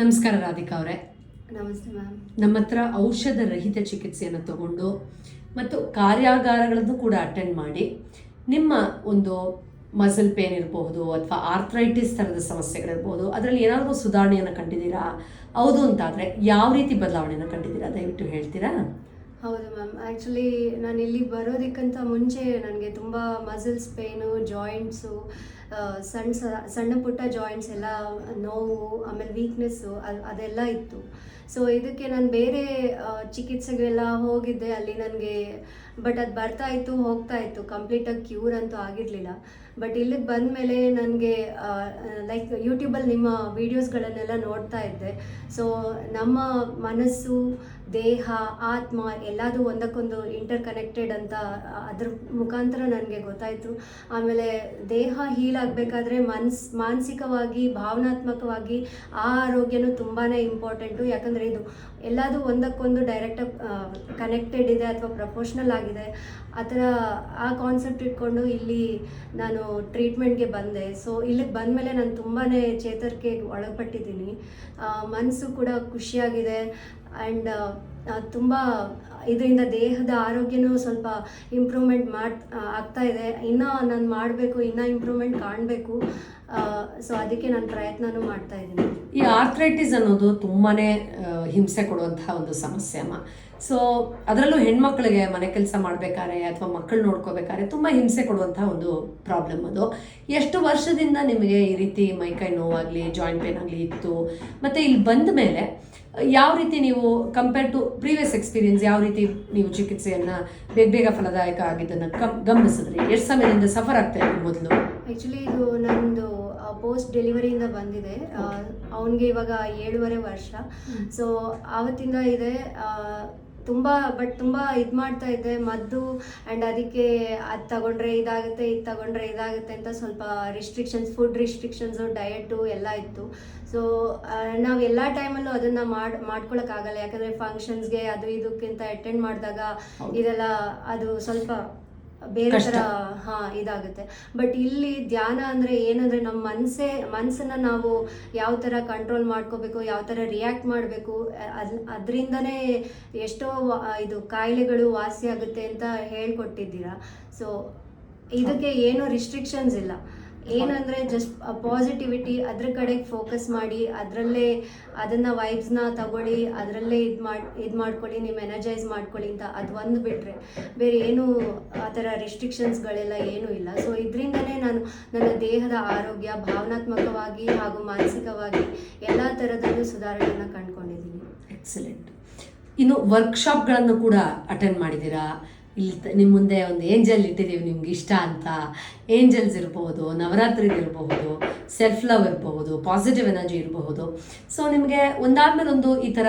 ನಮಸ್ಕಾರ ರಾಧಿಕಾ ಅವರೇ. ನಮಸ್ತೆ ಮ್ಯಾಮ್. ನಮ್ಮ ಹತ್ರ ಔಷಧ ರಹಿತ ಚಿಕಿತ್ಸೆಯನ್ನು ತಗೊಂಡು ಮತ್ತು ಕಾರ್ಯಾಗಾರಗಳನ್ನು ಕೂಡ ಅಟೆಂಡ್ ಮಾಡಿ ನಿಮ್ಮ ಒಂದು ಮಸಲ್ ಪೇನ್ ಇರಬಹುದು ಅಥವಾ ಆರ್ಥ್ರೈಟಿಸ್ ಥರದ ಸಮಸ್ಯೆಗಳಿರ್ಬೋದು ಅದರಲ್ಲಿ ಏನಾದರೂ ಸುಧಾರಣೆಯನ್ನು ಕಂಡಿದ್ದೀರಾ? ಹೌದು ಅಂತಾದರೆ ಯಾವ ರೀತಿ ಬದಲಾವಣೆಯನ್ನು ಕಂಡಿದ್ದೀರಾ? ದಯವಿಟ್ಟು ಹೇಳ್ತೀರಾ? ಹೌದು ಮ್ಯಾಮ್. ಆ್ಯಕ್ಚುಲಿ ನಾನು ಇಲ್ಲಿ ಬರೋದಕ್ಕಿಂತ ಮುಂಚೆ ನನಗೆ ತುಂಬ ಮಸಲ್ಸ್ ಪೇನು ಜಾಯಿಂಟ್ಸು ಸಣ್ಣ ಸಣ್ಣ ಪುಟ್ಟ ಜಾಯಿಂಟ್ಸ್ ಎಲ್ಲ, ನೋವು, ಆಮೇಲೆ ವೀಕ್ನೆಸ್ಸು ಅದು ಅದೆಲ್ಲ ಇತ್ತು. ಸೊ ಇದಕ್ಕೆ ನಾನು ಬೇರೆ ಚಿಕಿತ್ಸೆಗೆಲ್ಲ ಹೋಗಿದ್ದೆ. ಅಲ್ಲಿ ನನಗೆ ಬಟ್ ಅದು ಬರ್ತಾ ಇತ್ತು, ಹೋಗ್ತಾ ಇತ್ತು. ಕಂಪ್ಲೀಟಾಗಿ ಕ್ಯೂರ್ ಅಂತೂ ಆಗಿರಲಿಲ್ಲ. ಬಟ್ ಇಲ್ಲಿಗೆ ಬಂದಮೇಲೆ ನನಗೆ ಲೈಕ್ ಯೂಟ್ಯೂಬಲ್ಲಿ ನಿಮ್ಮ ವೀಡಿಯೋಸ್ಗಳನ್ನೆಲ್ಲ ನೋಡ್ತಾ ಇದ್ದೆ. ಸೊ ನಮ್ಮ ಮನಸ್ಸು, ದೇಹ, ಆತ್ಮ ಎಲ್ಲದೂ ಒಂದಕ್ಕೊಂದು ಇಂಟರ್ ಕನೆಕ್ಟೆಡ್ ಅಂತ ಅದ್ರ ಮುಖಾಂತರ ನನಗೆ ಗೊತ್ತಾಯಿತು. ಆಮೇಲೆ ದೇಹ ಹೀಲ್ ಆಗಬೇಕಾದ್ರೆ ಮನ್ಸ್, ಮಾನಸಿಕವಾಗಿ, ಭಾವನಾತ್ಮಕವಾಗಿ ಆ ಆರೋಗ್ಯನೂ ತುಂಬಾ ಇಂಪಾರ್ಟೆಂಟು ಯಾಕಂದರೆ ಇದು ಎಲ್ಲದೂ ಒಂದಕ್ಕೊಂದು ಡೈರೆಕ್ಟಾಗಿ ಕನೆಕ್ಟೆಡ್ ಇದೆ ಅಥವಾ ಪ್ರಪೋರ್ಷನಲ್ ಆಗಿದೆ, ಆ ಥರ ಆ ಕಾನ್ಸೆಪ್ಟ್ ಇಟ್ಕೊಂಡು ಇಲ್ಲಿ ನಾನು ಟ್ರೀಟ್ಮೆಂಟ್ಗೆ ಬಂದೆ. ಸೊ ಇಲ್ಲಿಗೆ ಬಂದಮೇಲೆ ನಾನು ತುಂಬಾ ಚೇತರಿಕೆಗೆ ಒಳಪಟ್ಟಿದ್ದೀನಿ. ಮನಸ್ಸು ಕೂಡ ಖುಷಿಯಾಗಿದೆ. ಆ್ಯಂಡ್ ತುಂಬ ಇದರಿಂದ ದೇಹದ ಆರೋಗ್ಯನೂ ಸ್ವಲ್ಪ ಇಂಪ್ರೂವ್ಮೆಂಟ್ ಮಾಡ್ ಆಗ್ತಾ ಇದೆ. ಇನ್ನೂ ನಾನು ಮಾಡಬೇಕು, ಇನ್ನೂ ಇಂಪ್ರೂವ್ಮೆಂಟ್ ಕಾಣಬೇಕು. ಸೊ ಅದಕ್ಕೆ ನಾನು ಪ್ರಯತ್ನನೂ ಮಾಡ್ತಾ ಇದ್ದೀನಿ. ಈ ಆರ್ಥ್ರೈಟಿಸ್ ಅನ್ನೋದು ತುಂಬಾ ಹಿಂಸೆ ಕೊಡುವಂತಹ ಒಂದು ಸಮಸ್ಯೆ ಅಮ್ಮ. ಸೊ ಅದರಲ್ಲೂ ಹೆಣ್ಮಕ್ಳಿಗೆ ಮನೆ ಕೆಲಸ ಮಾಡಬೇಕಾದ್ರೆ ಅಥವಾ ಮಕ್ಕಳು ನೋಡ್ಕೋಬೇಕಾದ್ರೆ ತುಂಬ ಹಿಂಸೆ ಕೊಡುವಂತಹ ಒಂದು ಪ್ರಾಬ್ಲಮ್ ಅದು. ಎಷ್ಟು ವರ್ಷದಿಂದ ನಿಮಗೆ ಈ ರೀತಿ ಮೈಕೈ ನೋವಾಗಲಿ, ಜಾಯಿಂಟ್ ಪೇನ್ ಆಗಲಿ ಇತ್ತು, ಮತ್ತು ಇಲ್ಲಿ ಬಂದ ಮೇಲೆ ಯಾವ ರೀತಿ ನೀವು ಕಂಪೇರ್ ಟು ಪ್ರೀವಿಯಸ್ ಎಕ್ಸ್ಪೀರಿಯನ್ಸ್ ಯಾವ ರೀತಿ ನೀವು ಚಿಕಿತ್ಸೆಯನ್ನು ಬೇಗ ಬೇಗ ಫಲದಾಯಕ ಆಗಿದ್ದನ್ನು ಕಮ್ ಗಮನಿಸಿದ್ರಿ? ಎಷ್ಟು ಸಮಯದಿಂದ ಸಫರ್ ಆಗ್ತಾ ಇದ್ರಿ ಮೊದಲು? ಆ್ಯಕ್ಚುಲಿ ಇದು ನಂದು ಪೋಸ್ಟ್ ಡೆಲಿವರಿಯಿಂದ ಬಂದಿದೆ. ಅವನಿಗೆ ಇವಾಗ ಏಳುವರೆ ವರ್ಷ. ಸೊ ಆವತ್ತಿಂದ ಇದೆ ತುಂಬ ಬಟ್ ತುಂಬ ಇದು ಮಾಡ್ತಾ ಇದ್ದೆ. ಮದ್ದು ಆ್ಯಂಡ್ ಅದಕ್ಕೆ ಅದು ತಗೊಂಡ್ರೆ ಇದಾಗುತ್ತೆ ಇದು ತಗೊಂಡ್ರೆ ಇದಾಗುತ್ತೆ ಅಂತ ಸ್ವಲ್ಪ ರಿಸ್ಟ್ರಿಕ್ಷನ್ಸ್ ಫುಡ್ ರಿಸ್ಟ್ರಿಕ್ಷನ್ಸು ಡಯಟು ಎಲ್ಲ ಇತ್ತು. ಸೊ ನಾವು ಎಲ್ಲ ಟೈಮಲ್ಲೂ ಅದನ್ನು ಮಾಡಿ ಮಾಡ್ಕೊಳಕ್ಕಾಗಲ್ಲ. ಯಾಕಂದರೆ ಫಂಕ್ಷನ್ಸ್ಗೆ ಅದು ಇದಕ್ಕಿಂತ ಅಟೆಂಡ್ ಮಾಡಿದಾಗ. ಇದೆಲ್ಲ ಅದು ಸ್ವಲ್ಪ ಬೇರೆ ತರ ಥರ ಹಾ ಇದಾಗುತ್ತೆ. ಬಟ್ ಇಲ್ಲಿ ಧ್ಯಾನ ಅಂದ್ರೆ ಏನಂದ್ರೆ ನಮ್ಮ ಮನಸ್ಸೇ ಮನ್ಸನ್ನ ನಾವು ಯಾವ ತರ ಕಂಟ್ರೋಲ್ ಮಾಡ್ಕೋಬೇಕು ಯಾವ ತರ ರಿಯಾಕ್ಟ್ ಮಾಡಬೇಕು ಅದ್ ಅದರಿಂದನೇ ಎಷ್ಟೋ ಇದು ಕಾಯಿಲೆಗಳು ವಾಸಿ ಆಗುತ್ತೆ ಅಂತ ಹೇಳ್ಕೊಟ್ಟಿದ್ದೀರಾ. ಸೊ ಇದಕ್ಕೆ ಏನು ರಿಸ್ಟ್ರಿಕ್ಷನ್ಸ್ ಇಲ್ಲ. ಏನಂದ್ರೆ ಜಸ್ಟ್ ಪಾಸಿಟಿವಿಟಿ ಅದ್ರ ಕಡೆಗೆ ಫೋಕಸ್ ಮಾಡಿ, ಅದರಲ್ಲೇ ಅದನ್ನ ವೈಬ್ಸ್ನ ತಗೊಳ್ಳಿ, ಅದರಲ್ಲೇ ಇದು ಮಾಡಿ, ಇದು ಮಾಡ್ಕೊಳ್ಳಿ ನಿಮ್ಮ ಎನರ್ಜೈಸ್ ಮಾಡ್ಕೊಳ್ಳಿ ಅಂತ ಅದು ಒಂದು ಬಿಟ್ಟರೆ ಬೇರೆ ಏನು ಆ ಥರ ರಿಸ್ಟ್ರಿಕ್ಷನ್ಸ್ಗಳೆಲ್ಲ ಏನೂ ಇಲ್ಲ. ಸೊ ಇದರಿಂದನೇ ನಾನು, ನನ್ನ ದೇಹದ ಆರೋಗ್ಯ ಭಾವನಾತ್ಮಕವಾಗಿ ಹಾಗೂ ಮಾನಸಿಕವಾಗಿ ಎಲ್ಲ ಥರದಲ್ಲೂ ಸುಧಾರಣೆಯನ್ನು ಕಂಡುಕೊಂಡಿದ್ದೀನಿ. ಎಕ್ಸಲೆಂಟ್ ಇನ್ನು ವರ್ಕ್ಶಾಪ್ಗಳನ್ನು ಕೂಡ ಅಟೆಂಡ್ ಮಾಡಿದ್ದೀರಾ? ಇಲ್ಲಿ ನಿಮ್ಮ ಮುಂದೆ ಒಂದು ಏಂಜಲ್ ಇಟ್ಟಿದ್ದೀವಿ ನಿಮ್ಗೆ ಇಷ್ಟ ಅಂತ. ಏಂಜಲ್ಸ್ ಇರಬಹುದು, ನವರಾತ್ರಿ ಇರಬಹುದು ಸೆಲ್ಫ್ ಲವ್ ಇರಬಹುದು ಪಾಸಿಟಿವ್ ಎನರ್ಜಿ ಇರಬಹುದು. ಸೊ ನಿಮಗೆ ಒಂದಾದ್ಮೇಲೆ ಒಂದು ಈ ಥರ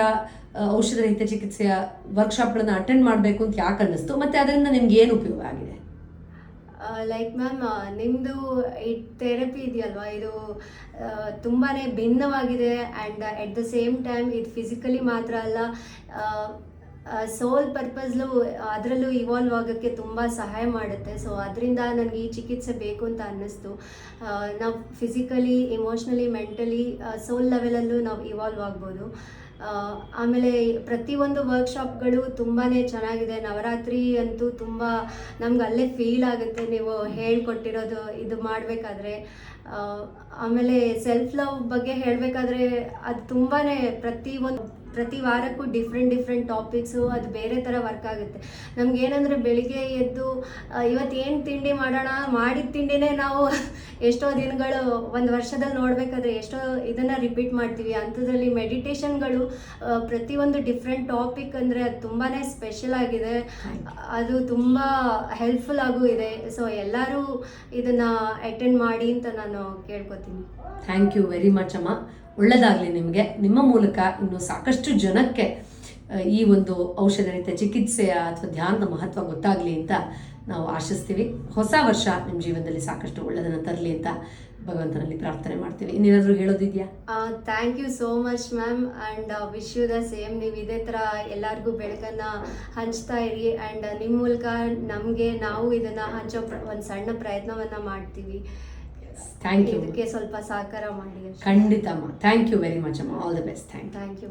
ಔಷಧ ರಹಿತ ಚಿಕಿತ್ಸೆಯ ವರ್ಕ್ಶಾಪ್ಗಳನ್ನು ಅಟೆಂಡ್ ಮಾಡಬೇಕು ಅಂತ ಯಾಕೆ ಅನ್ನಿಸ್ತು? ಮತ್ತು ಅದರಿಂದ ನಿಮ್ಗೆ ಏನು ಉಪಯೋಗ ಆಗಿದೆ? ಲೈಕ್ ಮ್ಯಾಮ್ ನಿಮ್ಮದು ಈ ಥೆರಪಿ ಇದೆಯಲ್ವಾ? ಇದು ತುಂಬಾ ಭಿನ್ನವಾಗಿದೆ and at the same time ಇದು ಫಿಸಿಕಲಿ ಮಾತ್ರ ಅಲ್ಲ ಸೋಲ್ ಪರ್ಪಸ್ಲು ಅದರಲ್ಲೂ ಇವಾಲ್ವ್ ಆಗೋಕ್ಕೆ ತುಂಬ ಸಹಾಯ ಮಾಡುತ್ತೆ. ಸೊ ಅದರಿಂದ ನನಗೆ ಈ ಚಿಕಿತ್ಸೆ ಬೇಕು ಅಂತ ಅನ್ನಿಸ್ತು. ನಾವು ಫಿಸಿಕಲಿ ಇಮೋಷ್ನಲಿ ಮೆಂಟಲಿ ಸೋಲ್ ಲೆವೆಲಲ್ಲೂ ನಾವು ಇವಾಲ್ವ್ ಆಗ್ಬೋದು. ಆಮೇಲೆ ಪ್ರತಿಯೊಂದು ವರ್ಕ್ಶಾಪ್ಗಳು ತುಂಬಾ ಚೆನ್ನಾಗಿದೆ. ನವರಾತ್ರಿ ಅಂತೂ ತುಂಬ ನಮ್ಗೆ ಅಲ್ಲೇ ಫೀಲ್ ಆಗುತ್ತೆ. ನೀವು ಹೇಳ್ಕೊಟ್ಟಿರೋದು ಇದು ಮಾಡಬೇಕಾದ್ರೆ. ಆಮೇಲೆ ಸೆಲ್ಫ್ ಲವ್ ಬಗ್ಗೆ ಹೇಳಬೇಕಾದ್ರೆ ಅದು ತುಂಬಾ ಪ್ರತಿಯೊಂದು ಪ್ರತಿ ವಾರಕ್ಕೂ ಡಿಫ್ರೆಂಟ್ ಡಿಫ್ರೆಂಟ್ ಟಾಪಿಕ್ಸು ಅದು ಬೇರೆ ಥರ ವರ್ಕ್ ಆಗುತ್ತೆ. ನಮ್ಗೆ ಏನಂದರೆ ಬೆಳಿಗ್ಗೆ ಎದ್ದು ಇವತ್ತು ಏನು ತಿಂಡಿ ಮಾಡೋಣ? ಮಾಡಿದ ತಿಂಡಿನೇ ನಾವು ಎಷ್ಟೋ ದಿನಗಳು, ಒಂದು ವರ್ಷದಲ್ಲಿ ನೋಡಬೇಕಾದ್ರೆ ಎಷ್ಟೋ ಇದನ್ನು ರಿಪೀಟ್ ಮಾಡ್ತೀವಿ. ಅಂಥದ್ರಲ್ಲಿ ಮೆಡಿಟೇಷನ್ಗಳು ಪ್ರತಿಯೊಂದು ಡಿಫ್ರೆಂಟ್ ಟಾಪಿಕ್ ಅಂದರೆ ಅದು ತುಂಬಾ ಸ್ಪೆಷಲ್ ಆಗಿದೆ. ಅದು ತುಂಬ ಹೆಲ್ಪ್ಫುಲ್ ಆಗೂ ಇದೆ. ಸೊ ಎಲ್ಲರೂ ಇದನ್ನು ಅಟೆಂಡ್ ಮಾಡಿ ಅಂತ ನಾನು ಕೇಳ್ಕೊತೀನಿ. ಥ್ಯಾಂಕ್ ಯು ವೆರಿ ಮಚ್ ಅಮ್ಮ. ಒಳ್ಳೆಯದಾಗಲಿ ನಿಮಗೆ. ನಿಮ್ಮ ಮೂಲಕ ಇನ್ನು ಸಾಕಷ್ಟು ಜನಕ್ಕೆ ಈ ಒಂದು ಔಷಧ ರೀತಿಯ ಚಿಕಿತ್ಸೆಯ ಅಥವಾ ಧ್ಯಾನದ ಮಹತ್ವ ಗೊತ್ತಾಗಲಿ ಅಂತ ನಾವು ಆಶಿಸ್ತೀವಿ. ಹೊಸ ವರ್ಷ ನಿಮ್ಮ ಜೀವನದಲ್ಲಿ ಸಾಕಷ್ಟು ಒಳ್ಳೆಯದನ್ನು ತರಲಿ ಅಂತ ಭಗವಂತನಲ್ಲಿ ಪ್ರಾರ್ಥನೆ ಮಾಡ್ತೀವಿ. ಇನ್ನೇನಾದರೂ ಹೇಳೋದಿದೆಯಾ? Thank you so much ma'am and wish you the same ನೀವು ಇದೇ ಥರ ಎಲ್ಲರಿಗೂ ಬೆಳಕನ್ನು ಹಂಚ್ತಾ ಇರಿ. ಆ್ಯಂಡ್ ನಿಮ್ಮ ಮೂಲಕ ನಮಗೆ ನಾವು ಇದನ್ನು ಹಂಚೋ ಒಂದು ಸಣ್ಣ ಪ್ರಯತ್ನವನ್ನು ಮಾಡ್ತೀವಿ. ಥ್ಯಾಂಕ್ ಯು ಇದಕ್ಕೆ ಸ್ವಲ್ಪ ಸಹಕಾರ ಮಾಡಿ ಖಂಡಿತ ಅಮ್ಮ. ಥ್ಯಾಂಕ್ ಯು ವೆರಿ ಮಚ್ ಅಮ್ಮ. All the best thank you thank you